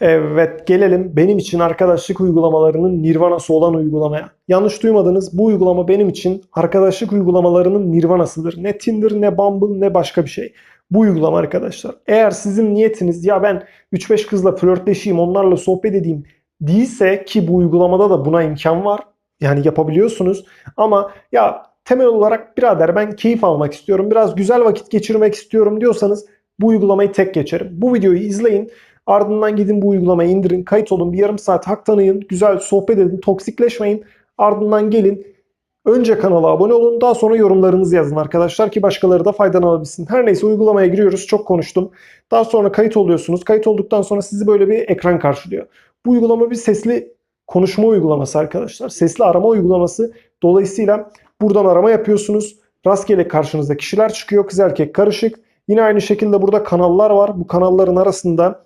Evet gelelim benim için arkadaşlık uygulamalarının nirvanası olan uygulamaya. Yanlış duymadınız bu uygulama benim için arkadaşlık uygulamalarının nirvanasıdır. Ne Tinder ne Bumble ne başka bir şey. Bu uygulama arkadaşlar. Eğer sizin niyetiniz ya ben 3-5 kızla flörtleşeyim onlarla sohbet edeyim değilse ki bu uygulamada da buna imkan var. Yani yapabiliyorsunuz ama ya temel olarak birader ben keyif almak istiyorum biraz güzel vakit geçirmek istiyorum diyorsanız bu uygulamayı tek geçerim. Bu videoyu izleyin. Ardından gidin bu uygulamayı indirin, kayıt olun, bir yarım saat hak tanıyın, güzel sohbet edin, toksikleşmeyin. Ardından gelin, önce kanala abone olun, daha sonra yorumlarınızı yazın arkadaşlar ki başkaları da faydalanabilsin. Her neyse uygulamaya giriyoruz, çok konuştum. Daha sonra kayıt oluyorsunuz. Kayıt olduktan sonra sizi böyle bir ekran karşılıyor. Bu uygulama bir sesli konuşma uygulaması arkadaşlar. Sesli arama uygulaması. Dolayısıyla buradan arama yapıyorsunuz. Rastgele karşınıza kişiler çıkıyor. Kız erkek karışık. Yine aynı şekilde burada kanallar var. Bu kanalların arasında